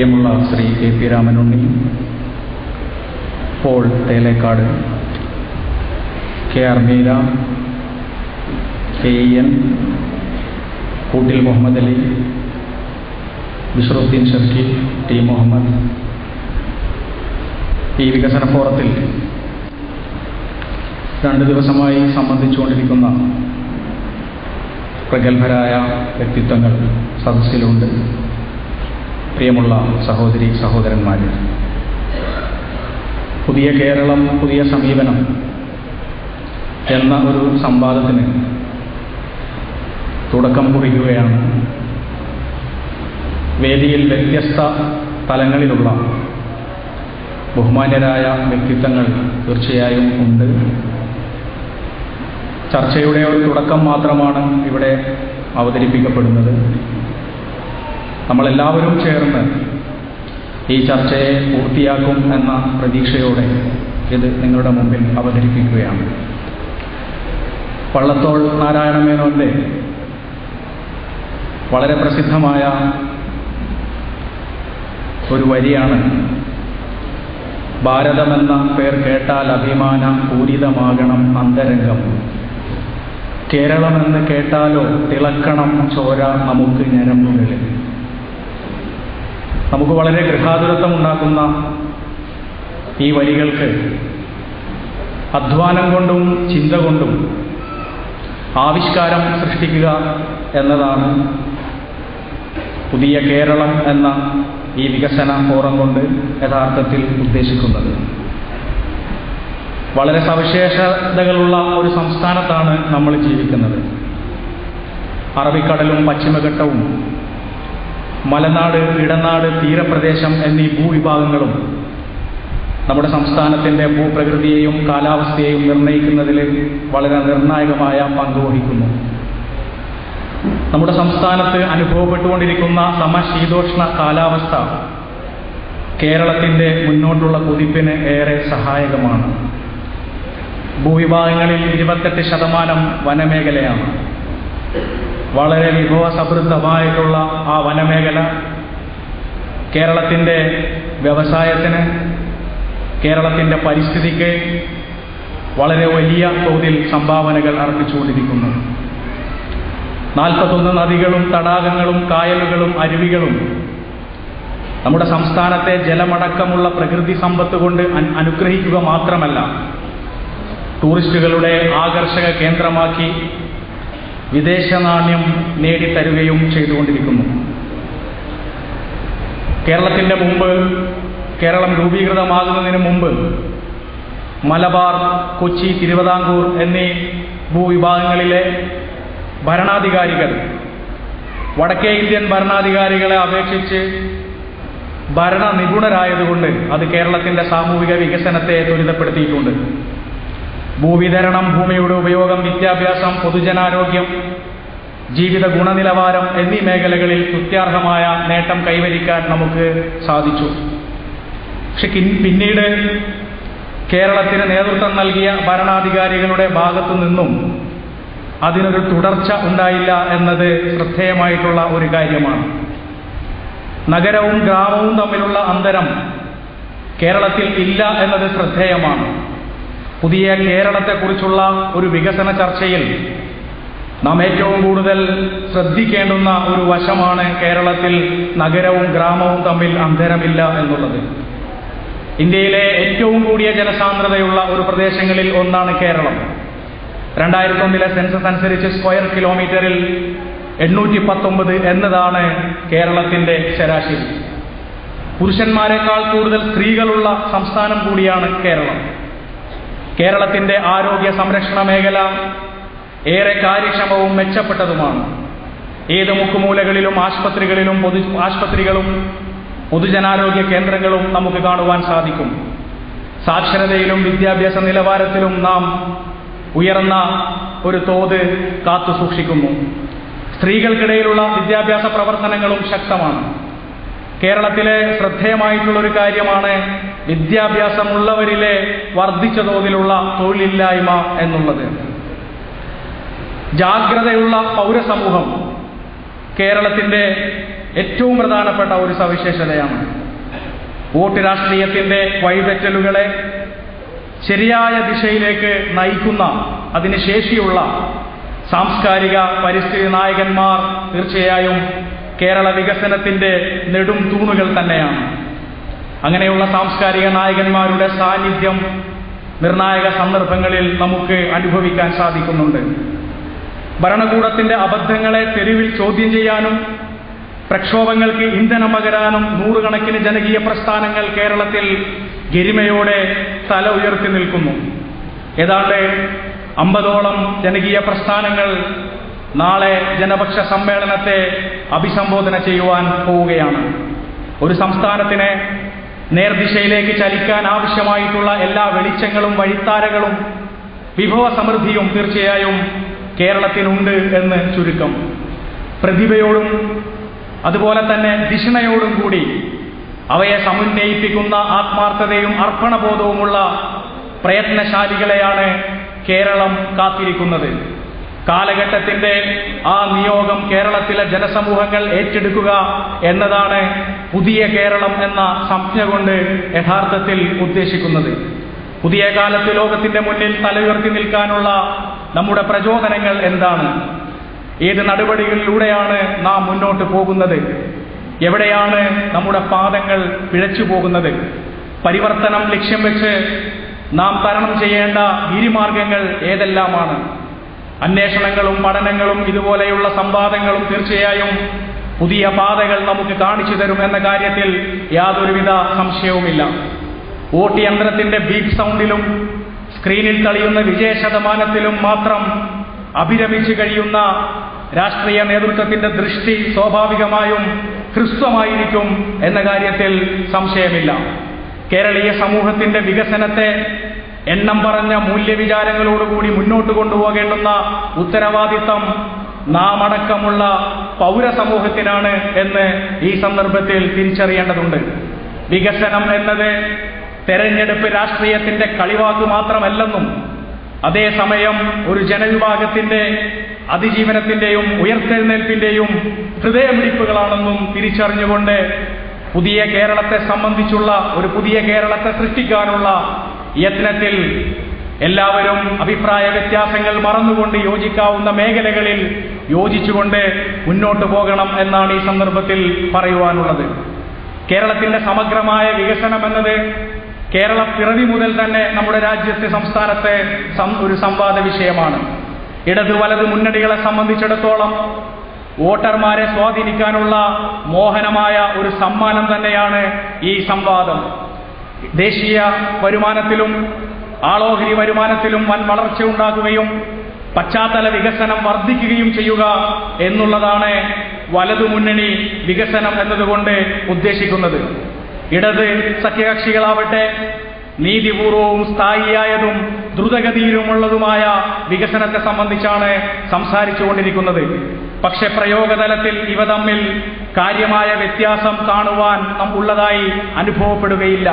പ്രിയമുള്ള Sree K P Ramanunni Paul Thelakkad K R Meera K N കൂട്ടിൽ Muhammad Ali Bisharuddin Sharqi T Muhammad. ഈ വികസന ഫോറത്തിൽ രണ്ട് ദിവസമായി സംബന്ധിച്ചുകൊണ്ടിരിക്കുന്ന പ്രഗത്ഭരായ വ്യക്തിത്വങ്ങൾ സദസ്സിലുണ്ട്. പ്രിയമുള്ള സഹോദരി സഹോദരന്മാർ പുതിയ കേരളം പുതിയ സമീപനം എന്ന ഒരു സംവാദത്തിന് തുടക്കം കുറിക്കുകയാണ്. വേദിയിൽ വ്യത്യസ്ത തലങ്ങളിലുള്ള ബഹുമാന്യരായ വ്യക്തിത്വങ്ങൾ തീർച്ചയായും ഉണ്ട്. ചർച്ചയുടെ ഒരു തുടക്കം മാത്രമാണ് ഇവിടെ അവതരിപ്പിക്കപ്പെടുന്നത്. നമ്മളെല്ലാവരും ചേർന്ന് ഈ ചർച്ചയെ പൂർത്തിയാക്കും എന്ന പ്രതീക്ഷയോടെ ഇത് നിങ്ങളുടെ മുമ്പിൽ അവതരിപ്പിക്കുകയാണ്. പള്ളത്തോൾ നാരായണ മേനോന്റെ വളരെ പ്രസിദ്ധമായ ഒരു വരിയാണ് ഭാരതമെന്ന പേർ കേട്ടാൽ അഭിമാനം പൂരിതമാകണം അന്തരംഗം. കേരളമെന്ന് കേട്ടാലോ തിളക്കണം ചോര നമുക്ക് ഞരമ്പുകളിൽ. നമുക്ക് വളരെ ഗൃഹാതുരത്വം ഉണ്ടാക്കുന്ന ഈ വരികൾക്ക് അധ്വാനം കൊണ്ടും ചിന്ത കൊണ്ടും ആവിഷ്കാരം സൃഷ്ടിക്കുക എന്നതാണ് പുതിയ കേരളം എന്ന ഈ വികസന ഫോറം കൊണ്ട് യഥാർത്ഥത്തിൽ ഉദ്ദേശിക്കുന്നത്. വളരെ സവിശേഷതകളുള്ള ഒരു സംസ്ഥാനത്താണ് നമ്മൾ ജീവിക്കുന്നത്. അറബിക്കടലും പശ്ചിമഘട്ടവും മലനാട് ഇടനാട് തീരപ്രദേശം എന്നീ ഭൂവിഭാഗങ്ങളും നമ്മുടെ സംസ്ഥാനത്തിന്റെ ഭൂപ്രകൃതിയെയും കാലാവസ്ഥയെയും നിർണയിക്കുന്നതിൽ വളരെ നിർണായകമായ പങ്ക് വഹിക്കുന്നു. നമ്മുടെ സംസ്ഥാനത്ത് അനുഭവപ്പെട്ടുകൊണ്ടിരിക്കുന്ന സമശീതോഷ്ണ കാലാവസ്ഥ കേരളത്തിന്റെ മുന്നോട്ടുള്ള കുതിപ്പിന് ഏറെ സഹായകമാണ്. ഭൂവിഭാഗങ്ങളിൽ ഇരുപത്തെട്ട് ശതമാനം വനമേഖലയാണ്. വളരെ വിഭവ സമൃദ്ധമായിട്ടുള്ള ആ വനമേഖല കേരളത്തിന്റെ വ്യവസായത്തിന് കേരളത്തിന്റെ പരിസ്ഥിതിക്ക് വളരെ വലിയ തോതിൽ സംഭാവനകൾ അർപ്പിച്ചുകൊണ്ടിരിക്കുന്നു. നാൽപ്പത്തൊന്ന് നദികളും തടാകങ്ങളും കായലുകളും അരുവികളും നമ്മുടെ സംസ്ഥാനത്തെ ജലമടക്കമുള്ള പ്രകൃതി സമ്പത്ത് കൊണ്ട് അനുഗ്രഹിക്കുക മാത്രമല്ല ടൂറിസ്റ്റുകളുടെ ആകർഷക കേന്ദ്രമാക്കി വിദേശ നാണ്യം നേടിത്തരുകയും ചെയ്തുകൊണ്ടിരിക്കുന്നു. കേരളത്തിന്റെ മുമ്പ് കേരളം രൂപീകൃതമാകുന്നതിന് മുമ്പ് മലബാർ കൊച്ചി തിരുവിതാംകൂർ എന്നീ ഭൂവിഭാഗങ്ങളിലെ ഭരണാധികാരികൾ വടക്കേ ഇന്ത്യൻ ഭരണാധികാരികളെ അപേക്ഷിച്ച് ഭരണ നിപുണരായതുകൊണ്ട് അത് കേരളത്തിന്റെ സാമൂഹിക വികസനത്തെ ത്വരിതപ്പെടുത്തിയിട്ടുണ്ട്. ഭൂവിതരണം ഭൂമിയുടെ ഉപയോഗം വിദ്യാഭ്യാസം പൊതുജനാരോഗ്യം ജീവിത ഗുണനിലവാരം എന്നീ മേഖലകളിൽ കൃത്യാർഹമായ നേട്ടം കൈവരിക്കാൻ നമുക്ക് സാധിച്ചു. പക്ഷെ പിന്നീട് കേരളത്തിന് നേതൃത്വം നൽകിയ ഭരണാധികാരികളുടെ ഭാഗത്തു നിന്നും അതിനൊരു തുടർച്ച ഉണ്ടായില്ല എന്നത് ശ്രദ്ധേയമായിട്ടുള്ള ഒരു കാര്യമാണ്. നഗരവും ഗ്രാമവും തമ്മിലുള്ള അന്തരം കേരളത്തിൽ ഇല്ല എന്നത് ശ്രദ്ധേയമാണ്. പുതിയ കേരളത്തെക്കുറിച്ചുള്ള ഒരു വികസന ചർച്ചയിൽ നാം ഏറ്റവും കൂടുതൽ ശ്രദ്ധിക്കേണ്ടുന്ന ഒരു വശമാണ് കേരളത്തിൽ നഗരവും ഗ്രാമവും തമ്മിൽ അന്തരമില്ല എന്നുള്ളത്. ഇന്ത്യയിലെ ഏറ്റവും കൂടിയ ജനസാന്ദ്രതയുള്ള ഒരു പ്രദേശങ്ങളിൽ ഒന്നാണ് കേരളം. രണ്ടായിരത്തി ഒന്നിലെ സെൻസസ് അനുസരിച്ച് സ്ക്വയർ കിലോമീറ്ററിൽ എണ്ണൂറ്റി പത്തൊമ്പത് എന്നതാണ് കേരളത്തിന്റെ ശരാശരി. പുരുഷന്മാരെക്കാൾ കൂടുതൽ സ്ത്രീകളുള്ള സംസ്ഥാനം കൂടിയാണ് കേരളം. കേരളത്തിന്റെ ആരോഗ്യ സംരക്ഷണ മേഖല ഏറെ കാര്യക്ഷമവും മെച്ചപ്പെട്ടതുമാണ്. ഏത് മുക്കുമൂലകളിലും ആശുപത്രികളിലും പൊതു ആശുപത്രികളും പൊതുജനാരോഗ്യ കേന്ദ്രങ്ങളും നമുക്ക് കാണുവാൻ സാധിക്കും. സാക്ഷരതയിലും വിദ്യാഭ്യാസ നിലവാരത്തിലും നാം ഉയർന്ന ഒരു തോത് കാത്തു സൂക്ഷിക്കുന്നു. സ്ത്രീകൾക്കിടയിലുള്ള വിദ്യാഭ്യാസ പ്രവർത്തനങ്ങളും ശക്തമാണ്. കേരളത്തിലെ ശ്രദ്ധേയമായിട്ടുള്ള ഒരു കാര്യമാണ് വിദ്യാഭ്യാസമുള്ളവരിലെ വർദ്ധിച്ച തോതിലുള്ള തൊഴിലില്ലായ്മ എന്നുള്ളത്. ജാഗ്രതയുള്ള പൗരസമൂഹം കേരളത്തിന്റെ ഏറ്റവും പ്രധാനപ്പെട്ട ഒരു സവിശേഷതയാണ്. വോട്ട് രാഷ്ട്രീയത്തിന്റെ വഴിതെറ്റലുകളെ ശരിയായ ദിശയിലേക്ക് നയിക്കുന്ന അതിന് ശേഷിയുള്ള സാംസ്കാരിക പരിസ്ഥിതി നായകന്മാർ തീർച്ചയായും കേരള വികസനത്തിന്റെ നെടും തൂണുകൾ തന്നെയാണ്. അങ്ങനെയുള്ള സാംസ്കാരിക നായകന്മാരുടെ സാന്നിധ്യം നിർണായക സന്ദർഭങ്ങളിൽ നമുക്ക് അനുഭവിക്കാൻ സാധിക്കുന്നുണ്ട്. ഭരണകൂടത്തിന്റെ അബദ്ധങ്ങളെ തെരുവിൽ ചോദ്യം ചെയ്യാനും പ്രക്ഷോഭങ്ങൾക്ക് ഇന്ധനം പകരാനും നൂറുകണക്കിന് ജനകീയ പ്രസ്ഥാനങ്ങൾ കേരളത്തിൽ ഗരിമയോടെ തല ഉയർത്തി നിൽക്കുന്നു. ഏതാണ്ട് അമ്പതോളം ജനകീയ പ്രസ്ഥാനങ്ങൾ നാളെ ജനപക്ഷ സമ്മേളനത്തെ അഭിസംബോധന ചെയ്യുവാൻ പോവുകയാണ്. ഒരു സംസ്ഥാനത്തിന് നേർദിശയിലേക്ക് ചലിക്കാൻ ആവശ്യമായിട്ടുള്ള എല്ലാ വെളിച്ചങ്ങളും വഴിത്താരകളും വിഭവ സമൃദ്ധിയും തീർച്ചയായും കേരളത്തിനുണ്ട് എന്ന് ചുരുക്കം. പ്രതിഭയോടും അതുപോലെ തന്നെ ദിഷണയോടും കൂടി അവയെ സമുന്നയിപ്പിക്കുന്ന ആത്മാർത്ഥതയും അർപ്പണബോധവുമുള്ള പ്രയത്നശാലികളെയാണ് കേരളം കാത്തിരിക്കുന്നത്. കാലഘട്ടത്തിന്റെ ആ നിയോഗം കേരളത്തിലെ ജനസമൂഹങ്ങൾ ഏറ്റെടുക്കുക എന്നതാണ് പുതിയ കേരളം എന്ന സംജ്ഞ കൊണ്ട് യഥാർത്ഥത്തിൽ ഉദ്ദേശിക്കുന്നത്. പുതിയ കാലത്ത് ലോകത്തിന്റെ മുന്നിൽ തലയുയർത്തി നിൽക്കാനുള്ള നമ്മുടെ പ്രചോദനങ്ങൾ എന്താണ്? ഏത് നടപടികളിലൂടെയാണ് നാം മുന്നോട്ട് പോകുന്നത്? എവിടെയാണ് നമ്മുടെ പാദങ്ങൾ പിഴച്ചു പോകുന്നത്? പരിവർത്തനം ലക്ഷ്യം വെച്ച് നാം തരണം ചെയ്യേണ്ട ഗിരിമാർഗങ്ങൾ ഏതെല്ലാമാണ്? അന്വേഷണങ്ങളും പഠനങ്ങളും ഇതുപോലെയുള്ള സംവാദങ്ങളും തീർച്ചയായും പുതിയ പാതകൾ നമുക്ക് കാണിച്ചു തരും എന്ന കാര്യത്തിൽ യാതൊരുവിധ സംശയവുമില്ല. വോട്ട് യന്ത്രത്തിന്റെ ബീപ് സൗണ്ടിലും സ്ക്രീനിൽ തളിയുന്ന വിജയ ശതമാനത്തിലും മാത്രം അഭിരമിച്ചു കഴിയുന്ന രാഷ്ട്രീയ നേതൃത്വത്തിന്റെ ദൃഷ്ടി സ്വാഭാവികമായും ഹ്രസ്വമായിരിക്കും എന്ന കാര്യത്തിൽ സംശയമില്ല. കേരളീയ സമൂഹത്തിന്റെ വികസനത്തെ എണ്ണം പറഞ്ഞ മൂല്യവിചാരങ്ങളോടുകൂടി മുന്നോട്ട് കൊണ്ടുപോകേണ്ടുന്ന ഉത്തരവാദിത്തം നാം അടക്കമുള്ള പൗരസമൂഹത്തിനാണ് എന്ന് ഈ സന്ദർഭത്തിൽ തിരിച്ചറിയേണ്ടതുണ്ട്. വികസനം എന്നത് തെരഞ്ഞെടുപ്പ് രാഷ്ട്രീയത്തിന്റെ കളിവാക്ക് മാത്രമല്ലെന്നും അതേസമയം ഒരു ജനവിഭാഗത്തിന്റെ അതിജീവനത്തിന്റെയും ഉയർത്തെഴുന്നേൽപ്പിന്റെയും ഹൃദയമിടിപ്പുകളാണെന്നും തിരിച്ചറിഞ്ഞുകൊണ്ട് പുതിയ കേരളത്തെ സംബന്ധിച്ചുള്ള ഒരു പുതിയ കേരളത്തെ സൃഷ്ടിക്കാനുള്ള യത്നത്തിൽ എല്ലാവരും അഭിപ്രായ വ്യത്യാസങ്ങൾ മറന്നുകൊണ്ട് യോജിക്കാവുന്ന മേഖലകളിൽ യോജിച്ചുകൊണ്ട് മുന്നോട്ട് പോകണം എന്നാണ് ഈ സന്ദർഭത്തിൽ പറയുവാനുള്ളത്. കേരളത്തിന്റെ സമഗ്രമായ വികസനം എന്നത് കേരള പിറവി മുതൽ തന്നെ നമ്മുടെ രാജ്യത്തെ സംസ്ഥാനത്തെ ഒരു സംവാദ വിഷയമാണ്. ഇടത് വലത് മുന്നണികളെ സംബന്ധിച്ചിടത്തോളം വോട്ടർമാരെ സ്വാധീനിക്കാനുള്ള മോഹനമായ ഒരു സമ്മാനം തന്നെയാണ് ഈ സംവാദം. ദേശീയ വരുമാനത്തിലും ആളോഹരി വരുമാനത്തിലും വൻ വളർച്ച ഉണ്ടാകുകയും പശ്ചാത്തല വികസനം വർദ്ധിക്കുകയും ചെയ്യുക എന്നുള്ളതാണ് വലതുമുന്നണി വികസനം എന്നതുകൊണ്ട് ഉദ്ദേശിക്കുന്നത്. ഇടത് സഖ്യകക്ഷികളാവട്ടെ നീതിപൂർവവും സ്ഥായിയായതും ദ്രുതഗതിയിലുമുള്ളതുമായ വികസനത്തെ സംബന്ധിച്ചാണ് സംസാരിച്ചുകൊണ്ടിരിക്കുന്നത്. പക്ഷെ പ്രയോഗതലത്തിൽ ഇവ തമ്മിൽ കാര്യമായ വ്യത്യാസം കാണുവാൻ നം ഉള്ളതായി അനുഭവപ്പെടുകയില്ല.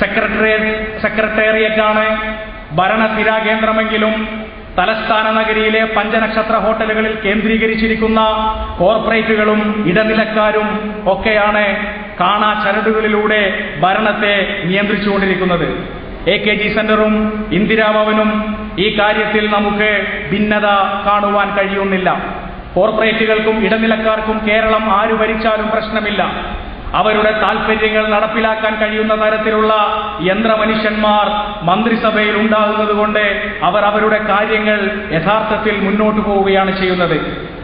സെക്രട്ടേറിയറ്റ് സെക്രട്ടേറിയറ്റാണ് ഭരണസ്ഥിരാ കേന്ദ്രമെങ്കിലും തലസ്ഥാന നഗരിയിലെ പഞ്ചനക്ഷത്ര ഹോട്ടലുകളിൽ കേന്ദ്രീകരിച്ചിരിക്കുന്ന കോർപ്പറേറ്റുകളും ഇടനിലക്കാരും ഒക്കെയാണ് കാണാ ചരടുകളിലൂടെ ഭരണത്തെ നിയന്ത്രിച്ചുകൊണ്ടിരിക്കുന്നത്. എ കെ ജി സെന്ററും ഇന്ദിരാഭവനും ഈ കാര്യത്തിൽ നമുക്ക് ഭിന്നത കാണുവാൻ കഴിയുന്നില്ല. കോർപ്പറേറ്റുകൾക്കും ഇടനിലക്കാർക്കും കേരളം ആര് ഭരിച്ചാലും പ്രശ്നമില്ല. അവരുടെ താൽപര്യങ്ങൾ നടപ്പിലാക്കാൻ കഴിയുന്ന തരത്തിലുള്ള യന്ത്രമനുഷ്യന്മാർ മന്ത്രിസഭയിൽ ഉണ്ടാകുന്നത് കൊണ്ട് അവർ അവരുടെ കാര്യങ്ങൾ യഥാർത്ഥത്തിൽ മുന്നോട്ടു പോവുകയാണ് ചെയ്യുന്നത്.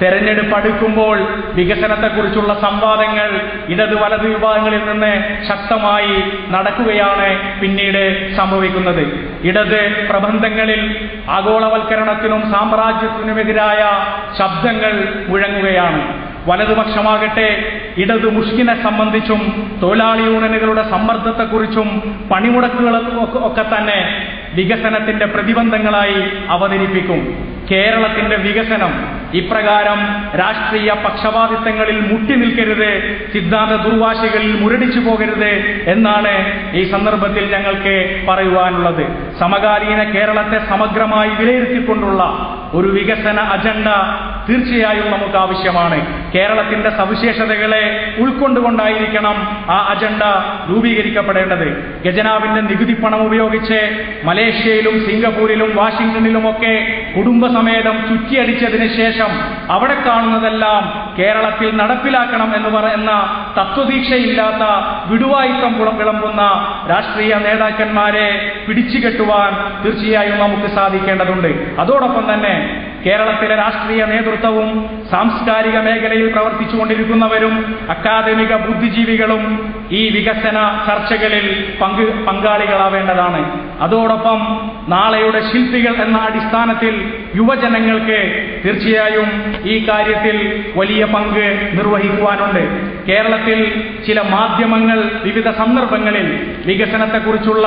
തെരഞ്ഞെടുപ്പ് അടുക്കുമ്പോൾ വികസനത്തെക്കുറിച്ചുള്ള സംവാദങ്ങൾ ഇടത് വലത് വിഭാഗങ്ങളിൽ നിന്ന് ശക്തമായി നടക്കുകയാണ് പിന്നീട് സംഭവിക്കുന്നത്. ഇടത് പ്രബന്ധങ്ങളിൽ ആഗോളവൽക്കരണത്തിനും സാമ്രാജ്യത്തിനുമെതിരായ ശബ്ദങ്ങൾ മുഴങ്ങുകയാണ്. വലതുപക്ഷമാകട്ടെ ഇടതു മുഷ്കിനെ സംബന്ധിച്ചും തൊഴിലാളി യൂണിയനുകളുടെ സമ്മർദ്ദത്തെക്കുറിച്ചും പണിമുടക്കുകളും ഒക്കെ- ഒക്കെ തന്നെ വികസനത്തിന്റെ പ്രതിബന്ധങ്ങളായി അവതരിപ്പിക്കും. കേരളത്തിന്റെ വികസനം ഇപ്രകാരം രാഷ്ട്രീയ പക്ഷപാതിത്വങ്ങളിൽ മുട്ടി നിൽക്കരുത് സിദ്ധാന്ത ദുർവാശികളിൽ മുരടിച്ചു പോകരുത് എന്നാണ് ഈ സന്ദർഭത്തിൽ ഞങ്ങൾക്ക് പറയുവാനുള്ളത്. സമകാലീന കേരളത്തെ സമഗ്രമായി വിലയിരുത്തിക്കൊണ്ടുള്ള ഒരു വികസന അജണ്ട തീർച്ചയായും നമുക്ക് ആവശ്യമാണ്. കേരളത്തിന്റെ സവിശേഷതകളെ ഉൾക്കൊണ്ടുകൊണ്ടായിരിക്കണം ആ അജണ്ട രൂപീകരിക്കപ്പെടേണ്ടത്. ഖജനാവിന്റെ നികുതി പണം ഉപയോഗിച്ച് മലേഷ്യയിലും സിംഗപ്പൂരിലും വാഷിംഗ്ടണിലും ഒക്കെ കുടുംബസമേതം ചുറ്റിയടിച്ചതിന് ശേഷം അവിടെ കാണുന്നതെല്ലാം കേരളത്തിൽ നടപ്പിലാക്കണം എന്ന് പറയുന്ന തത്വദീക്ഷയില്ലാത്ത വിടുവായിത്തം കുളം വിളമ്പുന്ന രാഷ്ട്രീയ നേതാക്കന്മാരെ പിടിച്ചുകെട്ടുവാൻ തീർച്ചയായും നമുക്ക് സാധിക്കേണ്ടതുണ്ട്. അതോടൊപ്പം തന്നെ കേരളത്തിലെ രാഷ്ട്രീയ നേതൃത്വവും സാംസ്കാരിക മേഖലയിൽ പ്രവർത്തിച്ചുകൊണ്ടിരിക്കുന്നവരും അക്കാദമിക ബുദ്ധിജീവികളും ഈ വികസന ചർച്ചകളിൽ പങ്ക് പങ്കാളികളാവേണ്ടതാണ്. അതോടൊപ്പം നാളെയുടെ ശില്പികൾ എന്ന അടിസ്ഥാനത്തിൽ യുവജനങ്ങൾക്ക് തീർച്ചയായും ഈ കാര്യത്തിൽ വലിയ പങ്ക് നിർവഹിക്കുവാനുണ്ട്. കേരളത്തിൽ ചില മാധ്യമങ്ങൾ വിവിധ സന്ദർഭങ്ങളിൽ വികസനത്തെക്കുറിച്ചുള്ള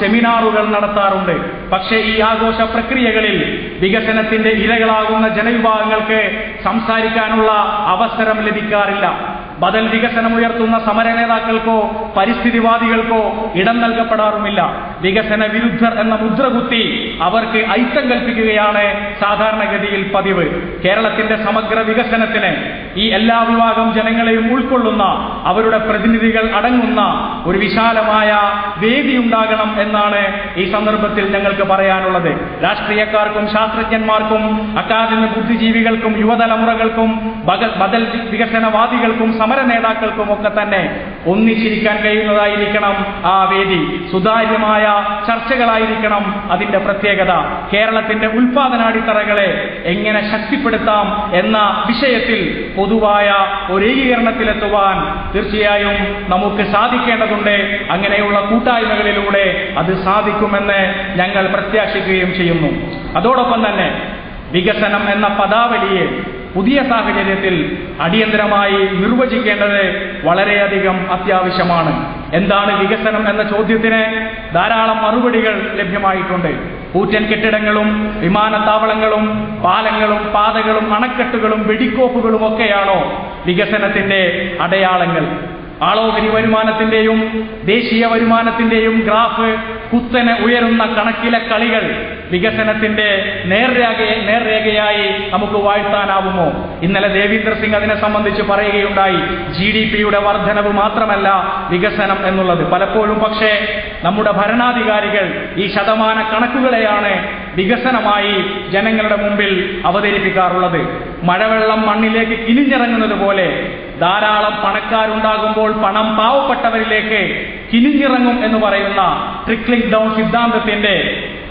സെമിനാറുകൾ നടത്താറുണ്ട്. പക്ഷേ ഈ ആഘോഷ പ്രക്രിയകളിൽ വികസനത്തിന്റെ ഇരകളാകുന്ന ജനവിഭാഗങ്ങൾക്ക് സംസാരിക്കാനുള്ള അവസരം ലഭിക്കാറില്ല. ബദൽ വികസനമുയർത്തുന്ന സമര നേതാക്കൾക്കോ പരിസ്ഥിതിവാദികൾക്കോ ഇടം നൽകപ്പെടാറുമില്ല. വികസന വിരുദ്ധർ എന്ന മുദ്ര കുത്തി അവർക്ക് ഐത്തം കൽപ്പിക്കുകയാണ് സാധാരണഗതിയിൽ പതിവ്. കേരളത്തിന്റെ സമഗ്ര വികസനത്തിന് ഈ എല്ലാ വിഭാഗം ജനങ്ങളെയും ഉൾക്കൊള്ളുന്ന അവരുടെ പ്രതിനിധികൾ അടങ്ങുന്ന ഒരു വിശാലമായ വേദി ഉണ്ടാകണം എന്നാണ് ഈ സന്ദർഭത്തിൽ ഞങ്ങൾക്ക് പറയാനുള്ളത്. രാഷ്ട്രീയക്കാർക്കും ശാസ്ത്രജ്ഞന്മാർക്കും അക്കാദമി ബുദ്ധിജീവികൾക്കും യുവതലമുറകൾക്കും ബദൽ വികസനവാദികൾക്കും സമര നേതാക്കൾക്കും ഒക്കെ തന്നെ ഒന്നിച്ചിരിക്കാൻ കഴിയുന്നതായിരിക്കണം ആ വേദി. സുതാര്യമായ ചർച്ചകളായിരിക്കണം അതിന്റെ പ്രത്യേകത. കേരളത്തിന്റെ ഉൽപാദനാടിത്തറകളെ എങ്ങനെ ശക്തിപ്പെടുത്താം എന്ന വിഷയത്തിൽ പൊതുവായ ഒരു ഏകീകരണത്തിലെത്തുവാൻ തീർച്ചയായും നമുക്ക് സാധിക്കേണ്ടതുണ്ട്. അങ്ങനെയുള്ള കൂട്ടായ്മകളിലൂടെ അത് സാധിക്കുമെന്ന് ഞങ്ങൾ പ്രത്യാശിക്കുകയും ചെയ്യുന്നു. അതോടൊപ്പം തന്നെ വികസനം എന്ന പദാവലിയെ പുതിയ സാഹചര്യത്തിൽ അടിയന്തരമായി നിർവചിക്കേണ്ടത് വളരെയധികം അത്യാവശ്യമാണ്. എന്താണ് വികസനം എന്ന ചോദ്യത്തിന് ധാരാളം മറുപടികൾ ലഭ്യമായിട്ടുണ്ട്. കൂറ്റൻ കെട്ടിടങ്ങളും വിമാനത്താവളങ്ങളും പാലങ്ങളും പാതകളും അണക്കെട്ടുകളും വെടിക്കോപ്പുകളും ഒക്കെയാണോ വികസനത്തിന്റെ അടയാളങ്ങൾ. ആളോഹരി വരുമാനത്തിന്റെയും ദേശീയ വരുമാനത്തിന്റെയും ഗ്രാഫ് കുത്തനെ ഉയരുന്ന കണക്കിലെ കളികൾ വികസനത്തിന്റെ നേർരേഖയെ നേർരേഖയായി നമുക്ക് വാഴ്ത്താനാവുമോ? ഇന്നലെ ദേവീന്ദർ സിംഗ് അതിനെ സംബന്ധിച്ച് പറയുകയുണ്ടായി ജി ഡി പിയുടെ വർധനവ് മാത്രമല്ല വികസനം എന്നുള്ളത്. പലപ്പോഴും പക്ഷേ നമ്മുടെ ഭരണാധികാരികൾ ഈ ശതമാന കണക്കുകളെയാണ് വികസനമായി ജനങ്ങളുടെ മുമ്പിൽ അവതരിപ്പിക്കാറുള്ളത്. മഴവെള്ളം മണ്ണിലേക്ക് കിനിഞ്ഞിറങ്ങുന്നത് പോലെ ധാരാളം പണക്കാരുണ്ടാകുമ്പോൾ പണം പാവപ്പെട്ടവരിലേക്ക് കിനിഞ്ഞിറങ്ങും എന്ന് പറയുന്ന ട്രിക്ലിംഗ് ഡൗൺ സിദ്ധാന്തത്തിന്റെ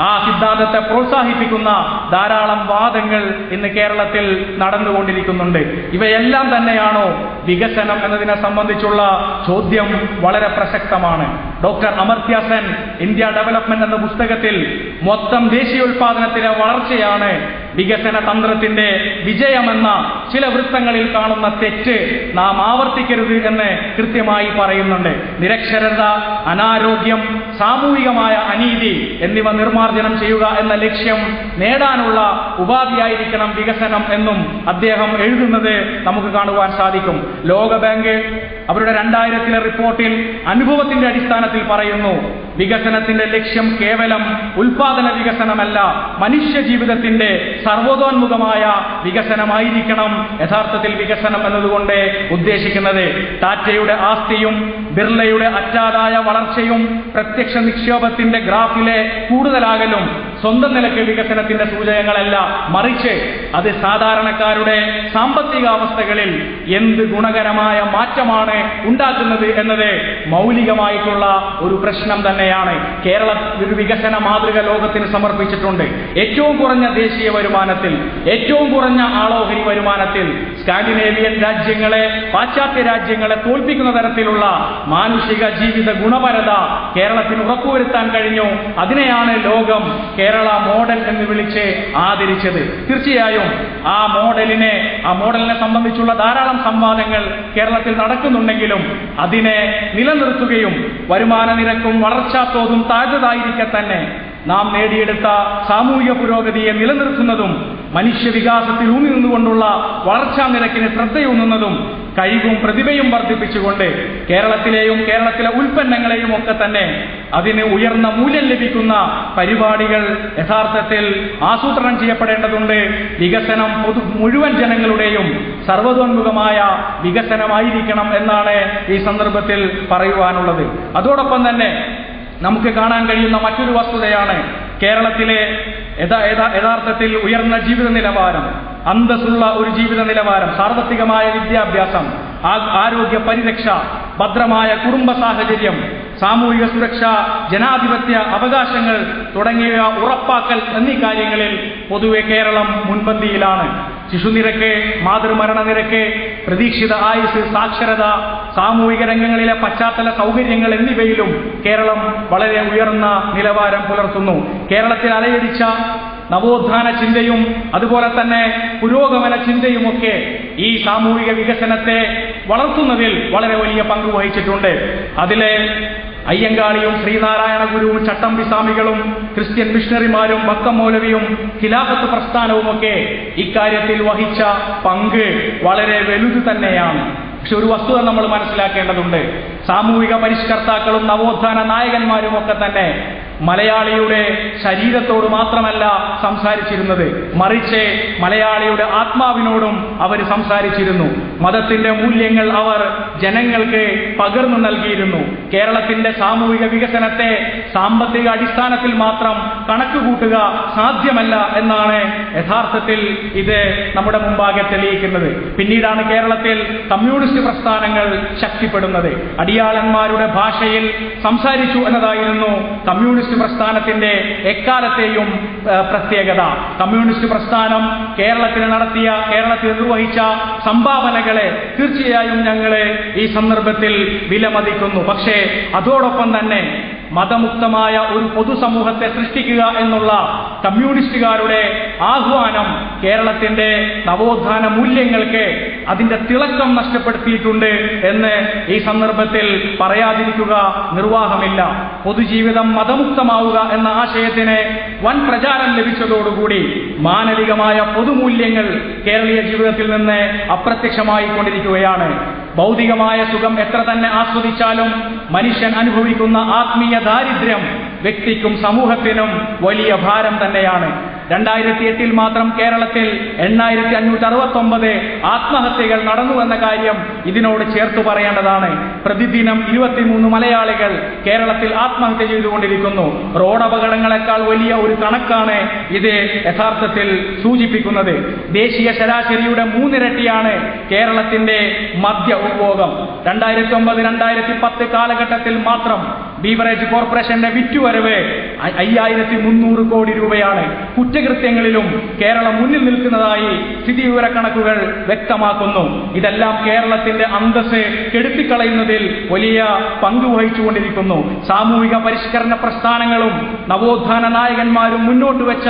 ആ സിദ്ധാന്തത്തെ പ്രോത്സാഹിപ്പിക്കുന്ന ധാരാളം വാദങ്ങൾ ഇന്ന് കേരളത്തിൽ നടന്നുകൊണ്ടിരിക്കുന്നുണ്ട്. ഇവയെല്ലാം തന്നെയാണോ വികസനം എന്നതിനെ സംബന്ധിച്ചുള്ള ചോദ്യം വളരെ പ്രസക്തമാണ്. Doctor Amartya Sen India development എന്ന പുസ്തകത്തിൽ മൊത്തം ദേശീയോത്പാദനത്തിലെ വളർച്ചയാണ് വികസന തന്ത്രത്തിന്റെ വിജയമെന്ന ചില വൃത്തങ്ങളിൽ കാണുന്ന തെറ്റ് നാം ആവർത്തിക്കരുത് എന്ന് കൃത്യമായി പറയുന്നുണ്ട്. നിരക്ഷരത അനാരോഗ്യം സാമൂഹികമായ അനീതി എന്നിവ നിർമ്മാർജനം ചെയ്യുക എന്ന ലക്ഷ്യം നേടാനുള്ള ഉപാധിയായിരിക്കണം വികസനം എന്നും അദ്ദേഹം എഴുതുന്നത് നമുക്ക് കാണുവാൻ സാധിക്കും. ലോകബാങ്ക് അവരുടെ രണ്ടായിരത്തിലെ റിപ്പോർട്ടിൽ അനുഭവത്തിന്റെ അടിസ്ഥാനത്തിൽ പറയുന്നു വികസനത്തിന്റെ ലക്ഷ്യം കേവലം ഉൽപാദന വികസനമല്ല മനുഷ്യ ജീവിതത്തിന്റെ സർവോതോന്മുഖമായ വികസനമായിരിക്കണം യഥാർത്ഥത്തിൽ വികസനം എന്നതുകൊണ്ട് ഉദ്ദേശിക്കുന്നത്. ടാറ്റയുടെ ആസ്തിയും ബിർളയുടെ അറ്റാതായ വളർച്ചയും പ്രത്യക്ഷ നിക്ഷേപത്തിന്റെ ഗ്രാഫിലെ കൂടുതലാകലും സ്വന്തം നിലയ്ക്ക് വികസനത്തിന്റെ സൂചകങ്ങളല്ല മറിച്ച് അത് സാധാരണക്കാരുടെ സാമ്പത്തിക അവസ്ഥകളിൽ എന്ത് ഗുണകരമായ മാറ്റമാണ് ഉണ്ടാക്കുന്നത് എന്നത് മൗലികമായിട്ടുള്ള ഒരു പ്രശ്നം തന്നെയാണ്. കേരള വികസന മാതൃക ലോകത്തിന് സമർപ്പിച്ചിട്ടുണ്ട്. ഏറ്റവും കുറഞ്ഞ ദേശീയ വരുമാനത്തിൽ ഏറ്റവും കുറഞ്ഞ ആളോഹരി വരുമാനത്തിൽ സ്കാൻഡിനേവിയൻ രാജ്യങ്ങളെ പാശ്ചാത്യ രാജ്യങ്ങളെ തോൽപ്പിക്കുന്ന തരത്തിലുള്ള മാനുഷിക ജീവിത ഗുണപരത കേരളത്തിന് ഉറപ്പുവരുത്താൻ കഴിഞ്ഞു. അതിനെയാണ് ലോകം കേരള മോഡൽ എന്ന് വിളിച്ച് ആദരിച്ചത്. തീർച്ചയായും ആ മോഡലിനെ ആ മോഡലിനെ സംബന്ധിച്ചുള്ള ധാരാളം സംവാദങ്ങൾ കേരളത്തിൽ നടക്കുന്നുണ്ടെങ്കിലും അതിനെ നിലനിർത്തുകയും വരുമാന നിരക്കും വളർച്ചാ തോതും താഴ്ന്നതായിരിക്കെ തന്നെ നാം നേടിയെടുത്ത സാമൂഹിക പുരോഗതിയെ നിലനിർത്തുന്നതും മനുഷ്യ വികാസത്തിൽ ഊന്നി നിന്നുകൊണ്ടുള്ള വളർച്ചാ നിരക്കിന് ശ്രദ്ധയൂന്നുന്നതും കഴിവും പ്രതിഭയും വർദ്ധിപ്പിച്ചുകൊണ്ട് കേരളത്തിലെയും കേരളത്തിലെ ഉൽപ്പന്നങ്ങളെയും ഒക്കെ തന്നെ അതിന് ഉയർന്ന മൂല്യം ലഭിക്കുന്ന പരിപാടികൾ യഥാർത്ഥത്തിൽ ആസൂത്രണം ചെയ്യപ്പെടേണ്ടതുണ്ട്. വികസനം പൊതു മുഴുവൻ ജനങ്ങളുടെയും സർവതോന്മുഖമായ വികസനമായിരിക്കണം എന്നാണ് ഈ സന്ദർഭത്തിൽ പറയുവാനുള്ളത്. അതോടൊപ്പം തന്നെ നമുക്ക് കാണാൻ കഴിയുന്ന മറ്റൊരു വസ്തുതയാണ് കേരളത്തിലെ യഥാ- യഥാ- യഥാർത്ഥത്തിൽ ഉയർന്ന ജീവിത നിലവാരം അന്തസ്സുള്ള ഒരു ജീവിത നിലവാരം സാർവത്രികമായ വിദ്യാഭ്യാസം ആരോഗ്യ പരിരക്ഷ ഭദ്രമായ കുടുംബ സാഹചര്യം സാമൂഹിക സുരക്ഷ ജനാധിപത്യ അവകാശങ്ങൾ തുടങ്ങിയ ഉറപ്പാക്കൽ എന്നീ കാര്യങ്ങളിൽ പൊതുവെ കേരളം മുൻപന്തിയിലാണ്. ശിശുനിരക്ക് മാതൃമരണ നിരക്ക് പ്രതീക്ഷിത ആയുസ് സാക്ഷരത സാമൂഹിക രംഗങ്ങളിലെ പശ്ചാത്തല സൗകര്യങ്ങൾ എന്നിവയിലും കേരളം വളരെ ഉയർന്ന നിലവാരം പുലർത്തുന്നു. കേരളത്തിൽ അലയടിച്ച നവോത്ഥാന ചിന്തയും അതുപോലെ തന്നെ പുരോഗമന ചിന്തയുമൊക്കെ ഈ സാമൂഹിക വികസനത്തെ വളർത്തുന്നതിൽ വളരെ വലിയ പങ്ക് വഹിച്ചിട്ടുണ്ട്. അതിലെ അയ്യങ്കാളിയും ശ്രീനാരായണ ഗുരുവും ചട്ടമ്പി സ്വാമികളും ക്രിസ്ത്യൻ മിഷണറിമാരും ബക്കം മൗലവിയും ഖിലാഫത്ത് പ്രസ്ഥാനവുമൊക്കെ ഇക്കാര്യത്തിൽ വഹിച്ച പങ്ക് വളരെ വലുത് തന്നെയാണ്. പക്ഷെ ഒരു വസ്തുത നമ്മൾ മനസ്സിലാക്കേണ്ടതുണ്ട്. സാമൂഹിക പരിഷ്കർത്താക്കളും നവോത്ഥാന നായകന്മാരും ഒക്കെ തന്നെ മലയാളിയുടെ ശരീരത്തോട് മാത്രമല്ല സംസാരിച്ചിരുന്നത്. മറിച്ച് മലയാളിയുടെ ആത്മാവിനോടും അവർ സംസാരിച്ചിരുന്നു. മതത്തിന്റെ മൂല്യങ്ങൾ അവർ ജനങ്ങൾക്ക് പകർന്നു നൽകിയിരുന്നു. കേരളത്തിന്റെ സാമൂഹിക വികസനത്തെ സാമ്പത്തിക അടിസ്ഥാനത്തിൽ മാത്രം കണക്കുകൂട്ടുക സാധ്യമല്ല എന്നാണ് യഥാർത്ഥത്തിൽ ഇത് നമ്മുടെ മുമ്പാകെ തെളിയിക്കുന്നത്. പിന്നീടാണ് കേരളത്തിൽ കമ്മ്യൂണിസ്റ്റ് പ്രസ്ഥാനങ്ങൾ ശക്തിപ്പെടുന്നത്. അടിയാളന്മാരുടെ ഭാഷയിൽ സംസാരിച്ചു എന്നതായിരുന്നു കമ്മ്യൂണിസ്റ്റ് പ്രസ്ഥാനത്തിന്റെ എക്കാലത്തെയും പ്രത്യേകത. കമ്മ്യൂണിസ്റ്റ് പ്രസ്ഥാനം കേരളത്തിൽ നടത്തിയ കേരളത്തിൽ നിർവഹിച്ച സംഭാവനകളെ തീർച്ചയായും ഞങ്ങൾ ഈ സന്ദർഭത്തിൽ വിലമതിക്കുന്നു. പക്ഷേ അതോടൊപ്പം തന്നെ മതമുക്തമായ ഒരു പൊതുസമൂഹത്തെ സൃഷ്ടിക്കുക എന്നുള്ള കമ്മ്യൂണിസ്റ്റുകാരുടെ ആഹ്വാനം കേരളത്തിന്റെ നവോത്ഥാന മൂല്യങ്ങൾക്ക് അതിന്റെ തിളക്കം നഷ്ടപ്പെടുത്തിയിട്ടുണ്ട് എന്ന് ഈ സന്ദർഭത്തിൽ പറയാതിരിക്കുക നിർവാഹമില്ല. പൊതുജീവിതം മതമുക്തമാവുക എന്ന ആശയത്തിന് വൻ പ്രചാരം ലഭിച്ചതോടുകൂടി മാനവികമായ പൊതുമൂല്യങ്ങൾ കേരളീയ ജീവിതത്തിൽ നിന്ന് അപ്രത്യക്ഷമായി കൊണ്ടിരിക്കുകയാണ് ഭൗതികമായ സുഖം എത്ര തന്നെ ആസ്വദിച്ചാലും മനുഷ്യൻ അനുഭവിക്കുന്ന ആത്മീയ ദാരിദ്ര്യം വ്യക്തിക്കും സമൂഹത്തിനും വലിയ ഭാരം തന്നെയാണ്. രണ്ടായിരത്തി എട്ടിൽ മാത്രം കേരളത്തിൽ എണ്ണായിരത്തി അഞ്ഞൂറ്റി അറുപത്തി ഒമ്പത് ആത്മഹത്യകൾ നടന്നു എന്ന കാര്യം ഇതിനോട് ചേർത്തു പറയേണ്ടതാണ്. പ്രതിദിനം ഇരുപത്തിമൂന്ന് മലയാളികൾ കേരളത്തിൽ ആത്മഹത്യ ചെയ്തുകൊണ്ടിരിക്കുന്നു. റോഡ് അപകടങ്ങളെക്കാൾ വലിയ ഒരു കണക്കാണ് ഇത് യഥാർത്ഥത്തിൽ സൂചിപ്പിക്കുന്നത്. ദേശീയ ശരാശരിയുടെ മൂന്നിരട്ടിയാണ് കേരളത്തിന്റെ മദ്യ ഉപഭോഗം. രണ്ടായിരത്തി ഒമ്പത് രണ്ടായിരത്തി പത്ത് കാലഘട്ടത്തിൽ മാത്രം ബീവറേജ് കോർപ്പറേഷന്റെ വിറ്റുവരവ് അയ്യായിരത്തി മുന്നൂറ് കോടി രൂപയാണ്. കുറ്റകൃത്യങ്ങളിലും കേരളം മുന്നിൽ നിൽക്കുന്നതായി സ്ഥിതി വിവരക്കണക്കുകൾ വ്യക്തമാക്കുന്നു. ഇതെല്ലാം കേരളത്തിന്റെ അന്തസ് കെടുത്തിക്കളയുന്നതിൽ വലിയ പങ്ക് വഹിച്ചുകൊണ്ടിരിക്കുന്നു. സാമൂഹിക പരിഷ്കരണ പ്രസ്ഥാനങ്ങളും നവോത്ഥാന നായകന്മാരും മുന്നോട്ട് വെച്ച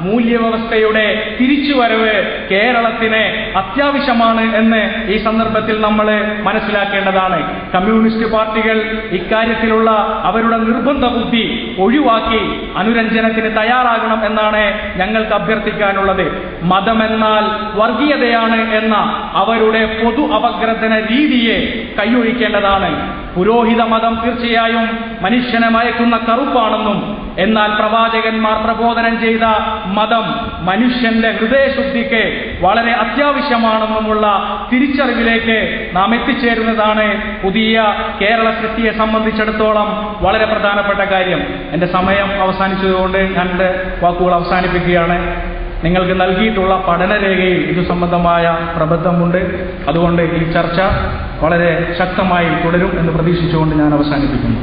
മൂല്യവ്യവസ്ഥയുടെ തിരിച്ചുവരവ് കേരളത്തിന് അത്യാവശ്യമാണ് എന്ന് ഈ സന്ദർഭത്തിൽ നമ്മൾ മനസ്സിലാക്കേണ്ടതാണ്. കമ്മ്യൂണിസ്റ്റ് പാർട്ടികൾ ഇക്കാര്യത്തിലുള്ള അവരുടെ നിർബന്ധ ബുദ്ധി ഒഴിവാക്കി അനുരഞ്ജനത്തിന് തയ്യാറാകണം എന്നാണ് ഞങ്ങൾക്ക് അഭ്യർത്ഥിക്കാനുള്ളത്. മതമെന്നാൽ വർഗീയതയാണ് എന്ന അവരുടെ പൊതു അപഗ്രഥന രീതിയെ കൈയൊഴിക്കേണ്ടതാണ്. പുരോഹിത മതം തീർച്ചയായും മനുഷ്യനെ മയക്കുന്ന കറുപ്പാണെന്നും എന്നാൽ പ്രവാചകന്മാർ പ്രബോധനം ചെയ്ത മതം മനുഷ്യന്റെ ഹൃദയശുദ്ധിക്ക് വളരെ അത്യാവശ്യമാണെന്നുമുള്ള തിരിച്ചറിവിലേക്ക് നാം എത്തിച്ചേരുന്നതാണ് പുതിയ കേരള സൃഷ്ടിയെ സംബന്ധിച്ചിടത്തോളം വളരെ പ്രധാനപ്പെട്ട കാര്യം. എന്റെ സമയം അവസാനിച്ചതുകൊണ്ട് ഞാൻ വാക്കുകൾ അവസാനിപ്പിക്കുകയാണ്. നിങ്ങൾക്ക് നൽകിയിട്ടുള്ള പഠനരേഖയിൽ ഇതു സംബന്ധമായ പ്രബന്ധമുണ്ട്. അതുകൊണ്ട് ഈ ചർച്ച വളരെ ശക്തമായി തുടരും എന്ന് പ്രതീക്ഷിച്ചുകൊണ്ട് ഞാൻ അവസാനിപ്പിക്കുന്നു.